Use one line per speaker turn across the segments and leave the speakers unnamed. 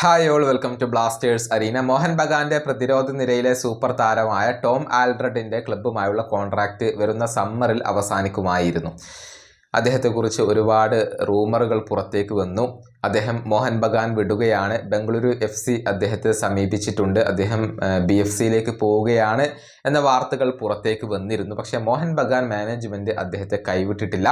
Hi all welcome to Blasters arena Mohan ബഗാന്റെ പ്രതിരോധ നിരയിലെ super താരമായ ടോം ആൽഡ്രഡിന്റെ ക്ലബ്ബുമായുള്ള കോൺട്രാക്റ്റ് വരുന്ന സമ്മറിൽ അവസാനിക്കുമായിരുന്നു. അദ്ദേഹത്തെക്കുറിച്ച് ഒരുപാട് റൂമറുകൾ പുറത്തേക്ക് വന്നു. അദ്ദേഹം മോഹൻ ബഗാൻ വിടുകയാണ്. ബംഗളൂരു എഫ് സി അദ്ദേഹത്തെ സമീപിച്ചിട്ടുണ്ട്. അദ്ദേഹം ബി എഫ് സിയിലേക്ക് പോവുകയാണ് എന്ന വാർത്തകൾ പുറത്തേക്ക് വന്നിരുന്നു. പക്ഷേ മോഹൻ ബഗാൻ മാനേജ്മെന്റ് അദ്ദേഹത്തെ കൈവിട്ടിട്ടില്ല.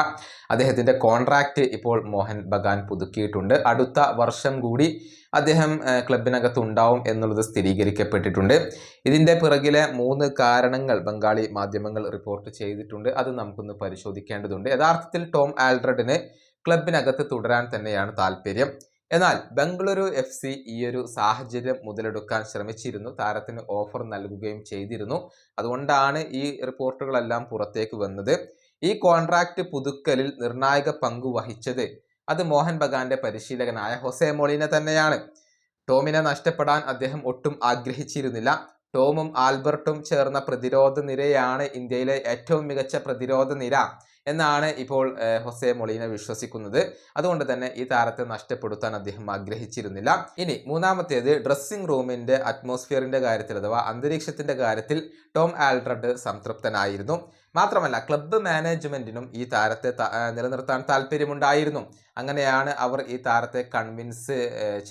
അദ്ദേഹത്തിന്റെ കോൺട്രാക്റ്റ് ഇപ്പോൾ മോഹൻ ബഗാൻ പുതുക്കിയിട്ടുണ്ട്. അടുത്ത വർഷം കൂടി അദ്ദേഹം ക്ലബിനകത്ത് ഉണ്ടാവും എന്നുള്ളത് സ്ഥിരീകരിക്കപ്പെട്ടിട്ടുണ്ട്. ഇതിന്റെ പിറകിലെ മൂന്ന് കാരണങ്ങൾ ബംഗാളി മാധ്യമങ്ങൾ റിപ്പോർട്ട് ചെയ്തിട്ടുണ്ട്. അത് നമുക്കൊന്ന് പരിശോധിക്കേണ്ടതുണ്ട്. യഥാർത്ഥത്തിൽ ടോം ആൽഡ്രഡിന് ക്ലബിനകത്ത് തുടരാൻ തന്നെയാണ് താല്പര്യം. എന്നാൽ ബംഗളൂരു എഫ് സി ഈ ഒരു സാഹചര്യം മുതലെടുക്കാൻ ശ്രമിച്ചിരുന്നു. താരത്തിന് ഓഫർ നൽകുകയും ചെയ്തിരുന്നു. അതുകൊണ്ടാണ് ഈ റിപ്പോർട്ടുകളെല്ലാം പുറത്തേക്ക് വന്നത്. ഈ കോൺട്രാക്റ്റ് പുതുക്കലിൽ നിർണായക പങ്ക് വഹിച്ചത് അത് മോഹൻ ബഗാന്റെ പരിശീലകനായ ഹൊസെ മോളിനെ തന്നെയാണ്. ടോമിനെ നഷ്ടപ്പെടാൻ അദ്ദേഹം ഒട്ടും ആഗ്രഹിച്ചിരുന്നില്ല. ടോമും ആൽബർട്ടും ചേർന്ന പ്രതിരോധ നിരയാണ് ഇന്ത്യയിലെ ഏറ്റവും മികച്ച പ്രതിരോധ നിര. എന്നാണ് ഇപ്പോൾ ഹൊസെ മൊളീന വിശ്വസിക്കുന്നത്. അതുകൊണ്ട് തന്നെ ഈ താരത്തെ നഷ്ടപ്പെടുത്താൻ അദ്ദേഹം ആഗ്രഹിച്ചിരുന്നില്ല. ഇനി മൂന്നാമത്തേത് ഡ്രസ്സിംഗ് റൂമിന്റെ അറ്റ്മോസ്ഫിയറിന്റെ കാര്യത്തിൽ അഥവാ അന്തരീക്ഷത്തിന്റെ കാര്യത്തിൽ ടോം ആൽഡ്രഡ് സംതൃപ്തനായിരുന്നു. മാത്രമല്ല ക്ലബ്ബ് മാനേജ്മെന്റിനും ഈ താരത്തെ നിലനിർത്താൻ താല്പര്യമുണ്ടായിരുന്നു. അങ്ങനെയാണ് അവർ ഈ താരത്തെ കൺവിൻസ്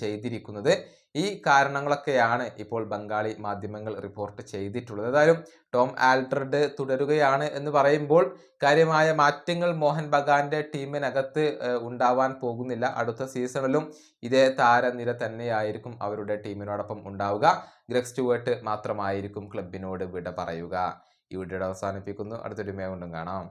ചെയ്തിരിക്കുന്നത്. ഈ കാരണങ്ങളൊക്കെയാണ് ഇപ്പോൾ ബംഗാളി മാധ്യമങ്ങൾ റിപ്പോർട്ട് ചെയ്തിട്ടുള്ളത്. ഏതായാലും ടോം ആൽഡ്രഡ് തുടരുകയാണ് എന്ന് പറയുമ്പോൾ കാര്യമായ മാറ്റങ്ങൾ മോഹൻ ബഗാന്റെ ടീമിനകത്ത് ഉണ്ടാവാൻ പോകുന്നില്ല. അടുത്ത സീസണിലും ഇതേ താരനിര തന്നെയായിരിക്കും അവരുടെ ടീമിനോടൊപ്പം ഉണ്ടാവുക. ഗ്രെഗ് സ്റ്റുവേർട്ട് മാത്രമായിരിക്കും ക്ലബിനോട് വിട പറയുക. ഈ വീഡിയോ അവസാനിപ്പിക്കുന്നു. അടുത്തൊരു മേ കൊണ്ടും കാണാം.